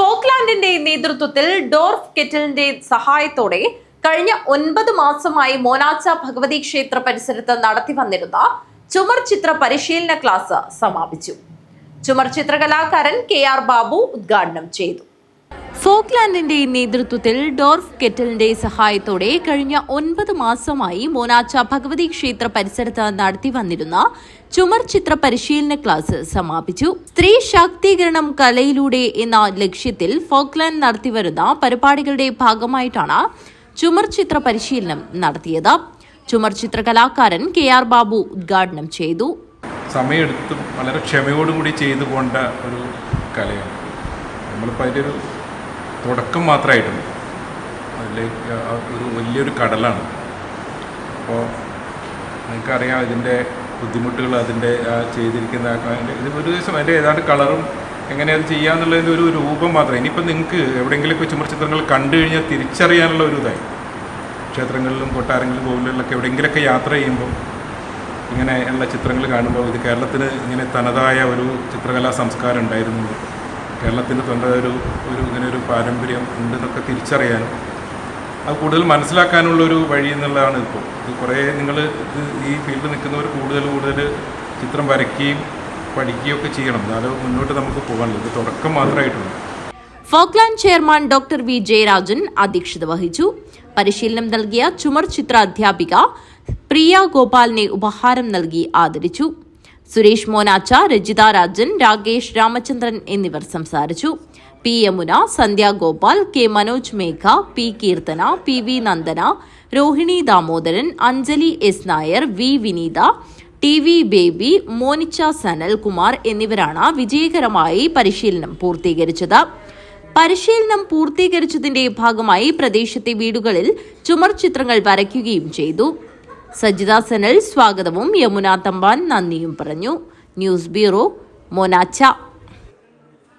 ഫോക്ലാൻഡിന്റെ നേതൃത്വത്തിൽ ഡോർഫ് കെറ്റലിന്റെ സഹായത്തോടെ കഴിഞ്ഞ ഒൻപത് മാസമായി മോനാച്ച ഭഗവതി ക്ഷേത്ര പരിസരത്ത് നടത്തി വന്നിരുന്ന ചുമർ ചിത്ര പരിശീലന ക്ലാസ് സമാപിച്ചു. ചുമർ ചിത്രകലാകാരൻ കെ ആർ ബാബു ഉദ്ഘാടനം ചെയ്തു. ഫോക്ലാൻഡിന്റെ നേതൃത്വത്തിൽ ഡോർഫ് കെറ്റലിന്റെ സഹായത്തോടെ കഴിഞ്ഞ ഒൻപത് മാസമായി മോനാച്ച ഭഗവതി ക്ഷേത്ര പരിസരത്ത് നടത്തി വന്നിരുന്ന ചുമർ ചിത്ര പരിശീലന ക്ലാസ് സമാപിച്ചു. സ്ത്രീ ശാക്തീകരണം കലയിലൂടെ എന്ന ലക്ഷ്യത്തിൽ ഫോക്ലാൻഡ് നടത്തിവരുന്ന പരിപാടികളുടെ ഭാഗമായിട്ടാണ് ചുമർ ചിത്ര പരിശീലനം നടത്തിയത്. ചുമർ ചിത്ര കലാകാരൻ കെ ആർ ബാബു ഉദ്ഘാടനം ചെയ്തു. സമയമെടുത്തും വളരെ ക്ഷമയോടുകൂടി ചെയ്തു പോകേണ്ട ഒരു കലയാണ്. നമ്മളിപ്പോൾ അതിന്റെ ഒരു തുടക്കം മാത്രമായിട്ടുണ്ട്. അതിലേക്ക് ഒരു വലിയൊരു കടലാണ്. അപ്പോൾ നിങ്ങൾക്കറിയാം ഇതിന്റെ ബുദ്ധിമുട്ടുകൾ അതിന്റെ ചെയ്തിരിക്കുന്ന ഇത് ഒരു ദിവസം അതിന്റെ ഏതാണ്ട് കളറും എങ്ങനെ അത് ചെയ്യാന്നുള്ളതിന്റെ ഒരു രൂപം മാത്രം. ഇനിയിപ്പോൾ നിങ്ങൾക്ക് എവിടെയെങ്കിലുമൊക്കെ ചുമർ ചിത്രങ്ങൾ കണ്ടു കഴിഞ്ഞാൽ തിരിച്ചറിയാനുള്ള ഒരു ഇതായി. ക്ഷേത്രങ്ങളിലും കൊട്ടാരങ്ങളിലും കോവിലുകളിലൊക്കെ എവിടെയെങ്കിലുമൊക്കെ യാത്ര ചെയ്യുമ്പോൾ ഇങ്ങനെയുള്ള ചിത്രങ്ങൾ കാണുമ്പോൾ ഇത് കേരളത്തിന് ഇങ്ങനെ തനതായ ഒരു ചിത്രകലാ സംസ്കാരം ഉണ്ടായിരുന്നു. കേരളത്തിന്റെ തൊണ്ട ഒരു ഒരു ഇങ്ങനെ ഒരു പാരമ്പര്യം ഉണ്ടെന്നൊക്കെ തിരിച്ചറിയാനും അത് കൂടുതൽ മനസ്സിലാക്കാനുള്ളൊരു വഴി എന്നുള്ളതാണ് ഇപ്പോൾ. ഇത് കുറേ നിങ്ങൾ ഇത് ഈ ഫീൽഡിൽ നിൽക്കുന്നവർ കൂടുതൽ കൂടുതൽ ചിത്രം വരയ്ക്കുകയും പഠിക്കുകയും ഒക്കെ ചെയ്യണം. എന്നാലും മുന്നോട്ട് നമുക്ക് പോകാനുള്ളത് ഇത് തുടക്കം മാത്രമായിട്ടുള്ളൂ. Folkland chairman doctor V Jayarajan അധ്യക്ഷത വഹിച്ചു. പരിശീലനം നൽകിയ ചുമർ ചിത്ര അധ്യാപിക പ്രിയ ഗോപാലിനെ ഉപഹാരം നൽകി ആദരിച്ചു. സുരേഷ് മോനാച്ച രജിത രാജൻ രാകേഷ് രാമചന്ദ്രൻ എന്നിവർ സംസാരിച്ചു. P Yamuna Sandhya Gopal K Manoj Megha P Keerthana P V Nandana Rohini Damodaran Anjali S Nair V Vineetha T V Baby Monicha Sanalkumar എന്നിവരാണ് വിജയകരമായി പരിശീലനം പൂർത്തീകരിച്ചത്. പരിശീലനം പൂർത്തീകരിച്ചതിന്റെ ഭാഗമായി പ്രദേശത്തെ വീടുകളിൽ ചുമർ ചിത്രങ്ങൾ വരയ്ക്കുകയും ചെയ്തു. സജിത സനൽ സ്വാഗതവും. യമുന തമ്പാൻ നന്ദിയും പറഞ്ഞു. News bureau Monacha.